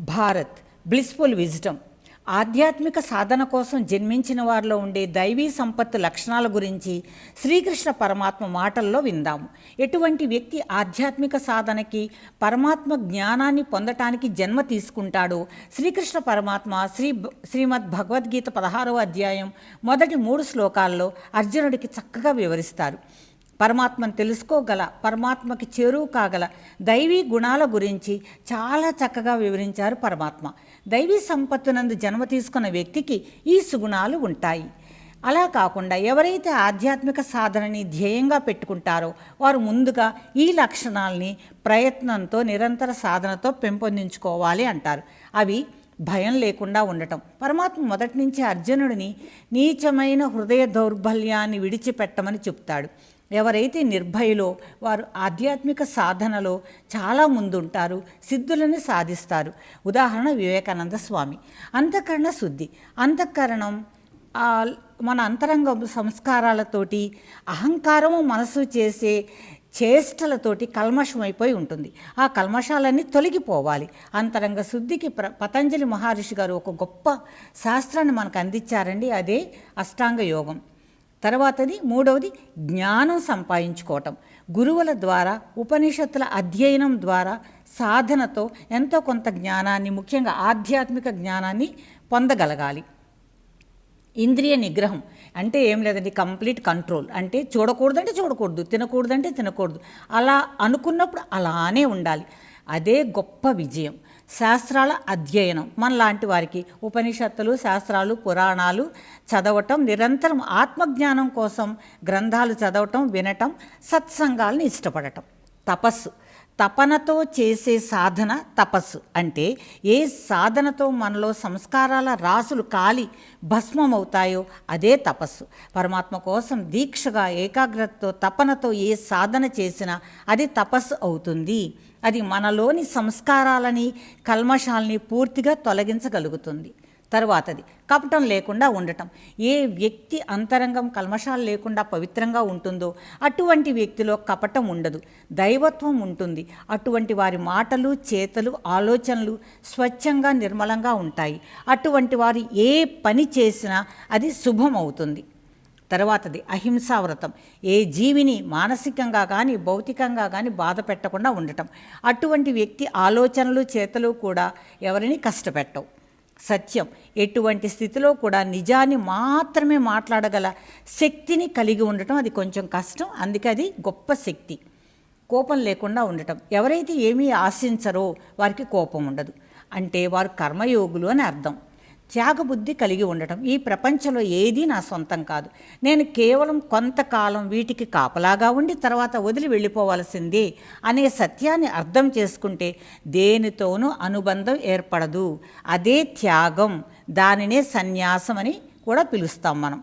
Bharat blissful wisdom ఆధ్యాత్మిక సాధన కోసం జన్మించిన వారిలో ఉండే దైవీ సంపత్తు లక్షణాల గురించి శ్రీకృష్ణ పరమాత్మ మాటల్లో విందాము ఎటువంటి వ్యక్తి ఆధ్యాత్మిక సాధనకి పరమాత్మ జ్ఞానాన్ని పొందటానికి జన్మ తీసుకుంటాడో శ్రీకృష్ణ పరమాత్మ శ్రీ శ్రీమద్ భగవద్గీత పదహారవ అధ్యాయం మొదటి మూడు శ్లోకాల్లో అర్జునుడికి చక్కగా వివరిస్తారు. పరమాత్మను తెలుసుకోగల పరమాత్మకి చేరువు కాగల దైవీ గుణాల గురించి చాలా చక్కగా వివరించారు పరమాత్మ. దైవీ సంపత్తునందు జన్మ తీసుకున్న వ్యక్తికి ఈ సుగుణాలు ఉంటాయి. అలా కాకుండా ఎవరైతే ఆధ్యాత్మిక సాధనని ధ్యేయంగా పెట్టుకుంటారో వారు ముందుగా ఈ లక్షణాలని ప్రయత్నంతో నిరంతర సాధనతో పెంపొందించుకోవాలి అంటారు. అవి భయం లేకుండా ఉండటం. పరమాత్మ మొదటి నుంచి అర్జునుడిని నీచమైన హృదయ దౌర్బల్యాన్ని విడిచిపెట్టమని చెప్తాడు. ఎవరైతే నిర్భయలో వారు ఆధ్యాత్మిక సాధనలో చాలా ముందుంటారు సిద్ధులను సాధిస్తారు. ఉదాహరణ వివేకానంద స్వామి. అంతఃకరణ శుద్ధి. అంతఃకరణం మన అంతరంగ సంస్కారాలతోటి అహంకారము మనసు చేసే చేష్టలతోటి కల్మషమైపోయి ఉంటుంది. ఆ కల్మషాలన్నీ తొలగిపోవాలి. అంతరంగ శుద్ధికి ప్ర పతంజలి మహర్షి గారు ఒక గొప్ప శాస్త్రాన్ని మనకు అందించారండి. అదే అష్టాంగ యోగం. తర్వాతది మూడవది జ్ఞానం సంపాదించుకోవటం. గురువుల ద్వారా ఉపనిషత్తుల అధ్యయనం ద్వారా సాధనతో ఎంతో కొంత జ్ఞానాన్ని ముఖ్యంగా ఆధ్యాత్మిక జ్ఞానాన్ని పొందగలగాలి. ఇంద్రియ నిగ్రహం అంటే ఏం లేదండి కంప్లీట్ కంట్రోల్. అంటే చూడకూడదంటే చూడకూడదు తినకూడదంటే తినకూడదు. అలా అనుకున్నప్పుడు అలానే ఉండాలి. అదే గొప్ప విజయం. శాస్త్రాల అధ్యయనం. మనలాంటి వారికి ఉపనిషత్తులు శాస్త్రాలు పురాణాలు చదవటం నిరంతరం ఆత్మజ్ఞానం కోసం గ్రంథాలు చదవటం వినటం సత్సంగాలను ఇష్టపడటం. తపస్సు. తపనతో చేసే సాధన తపస్సు. అంటే ఏ సాధనతో మనలో సంస్కారాల రాసులు కాలి భస్మమవుతాయో అదే తపస్సు. పరమాత్మ కోసం దీక్షగా ఏకాగ్రతతో తపనతో ఏ సాధన చేసినా అది తపస్సు అవుతుంది. అది మనలోని సంస్కారాలని కల్మషాలని పూర్తిగా తొలగించగలుగుతుంది. తరువాతది. కపటం లేకుండా ఉండటం. ఏ వ్యక్తి అంతరంగం కల్మషాలు లేకుండా పవిత్రంగా ఉంటుందో అటువంటి వ్యక్తిలో కపటం ఉండదు. దైవత్వం ఉంటుంది. అటువంటి వారి మాటలు చేతలు ఆలోచనలు స్వచ్ఛంగా నిర్మలంగా ఉంటాయి. అటువంటి వారు ఏ పని చేసినా అది శుభం అవుతుంది. తర్వాతది అహింసా వ్రతం. ఏ జీవిని మానసికంగా కానీ భౌతికంగా కానీ బాధ పెట్టకుండా ఉండటం. అటువంటి వ్యక్తి ఆలోచనలు చేతలు కూడా ఎవరిని కష్టపెట్టవు. సత్యం. ఎటువంటి స్థితిలో కూడా నిజాన్ని మాత్రమే మాట్లాడగల శక్తిని కలిగి ఉండటం అది కొంచెం కష్టం. అందుకే అది గొప్ప శక్తి. కోపం లేకుండా ఉండటం. ఎవరైతే ఏమీ ఆశించరో వారికి కోపం ఉండదు. అంటే వారు కర్మయోగులు అని అర్థం. త్యాగబుద్ధి కలిగి ఉండటం. ఈ ప్రపంచంలో ఏదీ నా సొంతం కాదు. నేను కేవలం కొంతకాలం వీటికి కాపలాగా ఉండి తర్వాత వదిలి వెళ్ళిపోవలసిందే అనే సత్యాన్ని అర్థం చేసుకుంటే దేనితోనూ అనుబంధం ఏర్పడదు. అదే త్యాగం. దానినే సన్యాసం అని కూడా పిలుస్తాం మనం.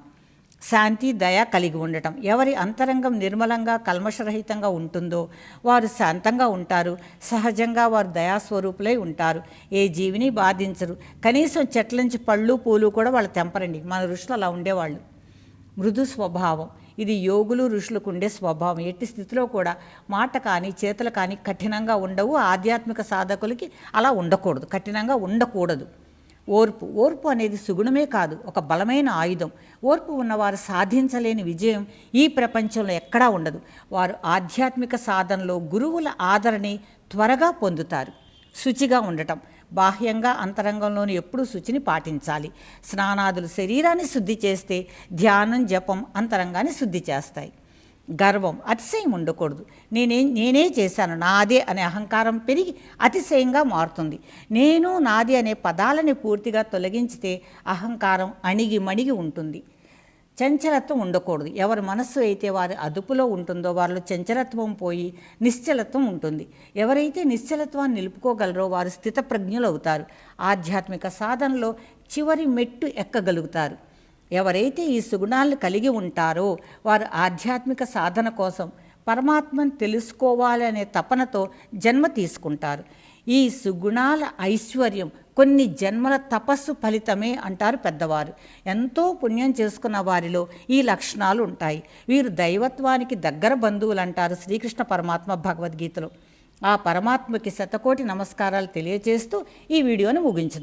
శాంతి దయ కలిగి ఉండటం. ఎవరి అంతరంగం నిర్మలంగా కల్మషరహితంగా ఉంటుందో వారు శాంతంగా ఉంటారు. సహజంగా వారు దయాస్వరూపులై ఉంటారు. ఏ జీవిని బాధించరు. కనీసం చెట్ల నుంచి పళ్ళు పూలు కూడా వాళ్ళు తెంపరండి. మన ఋషులు అలా ఉండేవాళ్ళు. మృదు స్వభావం. ఇది యోగులు ఋషులకు ఉండే స్వభావం. ఎట్టి స్థితిలో కూడా మాట కానీ చేతులు కానీ కఠినంగా ఉండవు. ఆధ్యాత్మిక సాధకులకి అలా ఉండకూడదు. కఠినంగా ఉండకూడదు. ఓర్పు. ఓర్పు అనేది సుగుణమే కాదు ఒక బలమైన ఆయుధం. ఓర్పు ఉన్నవారు సాధించలేని విజయం ఈ ప్రపంచంలో ఎక్కడా ఉండదు. వారు ఆధ్యాత్మిక సాధనలో గురువుల ఆదరణని త్వరగా పొందుతారు. శుచిగా ఉండటం. బాహ్యంగా అంతరంగంలోని ఎప్పుడూ శుచిని పాటించాలి. స్నానాదులు శరీరాన్ని శుద్ధి చేస్తే ధ్యానం జపం అంతరంగాన్ని శుద్ధి చేస్తాయి. గర్వం అతిశయం ఉండకూడదు. నేనే నేనే చేశాను నాదే అనే అహంకారం పెరిగి అతిశయంగా మారుతుంది. నేను నాది అనే పదాలని పూర్తిగా తొలగించితే అహంకారం అణిగి మణిగి ఉంటుంది. చంచలత్వం ఉండకూడదు. ఎవరి మనస్సు అయితే వారి అదుపులో ఉంటుందో వారిలో చంచలత్వం పోయి నిశ్చలత్వం ఉంటుంది. ఎవరైతే నిశ్చలత్వాన్ని నిలుపుకోగలరో వారు స్థితప్రజ్ఞులు అవుతారు ఆధ్యాత్మిక సాధనలో చివరి మెట్టు ఎక్కగలుగుతారు. ఎవరైతే ఈ సుగుణాలను కలిగి ఉంటారో వారు ఆధ్యాత్మిక సాధన కోసం పరమాత్మను తెలుసుకోవాలనే తపనతో జన్మ తీసుకుంటారు. ఈ సుగుణాల ఐశ్వర్యం కొన్ని జన్మల తపస్సు ఫలితమే అంటారు పెద్దవారు. ఎంతో పుణ్యం చేసుకున్న వారిలో ఈ లక్షణాలు ఉంటాయి. వీరు దైవత్వానికి దగ్గర బంధువులు అంటారు శ్రీకృష్ణ పరమాత్మ భగవద్గీతలో. ఆ పరమాత్మకి శతకోటి నమస్కారాలు తెలియజేస్తూ ఈ వీడియోను ముగించుదాం.